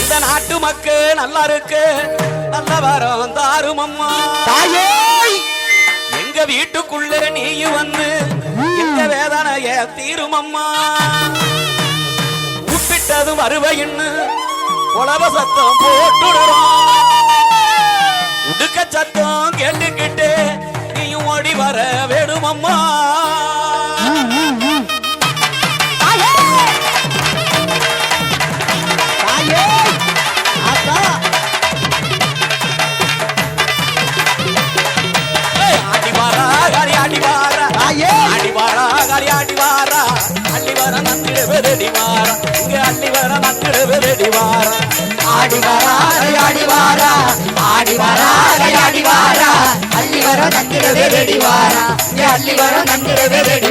இந்த நாட்டு மக்கு நல்லா இருக்கு. நல்ல வரம் தாரும் அம்மா. எங்க வீட்டுக்குள்ள நீயும் வந்து இந்த வேதனைய தீரும் அம்மா. உப்பிட்டதும் வருவையின்னு உழவ சத்தம் போட்டுடுறோம் உடுக்க சத்தம் கேட்டுக்கிட்டு நீயும் ஓடி வர வேணும் அம்மா. வர நன்றிடுவதடி வாரா இங்க அள்ளி வர. நன்றிடுவதடி வாரா ஆடி வாராரை ஆடி அள்ளி வர நன்றிடுவதடி இங்க அள்ளி வர. நன்றிடுவதடி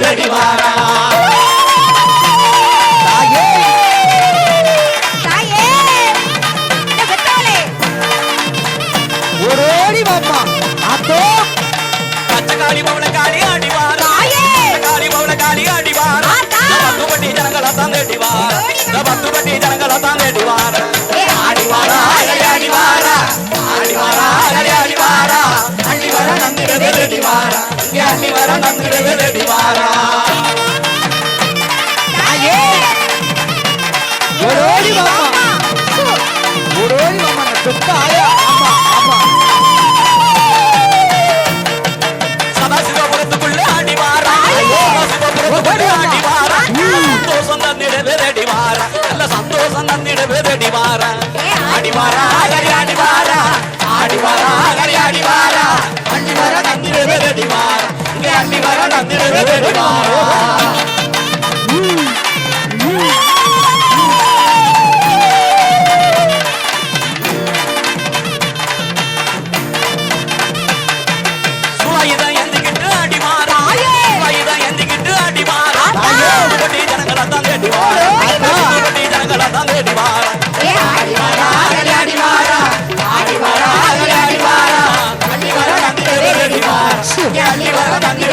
கடிவாரா ஜனங்களா தான் தேடிவார் பத்து பட்டி ஜனங்களா தான் தேடிவார் வார நல்ல சந்தோஷம் தந்திட வேதடி வார அடி வார Ya llegó también.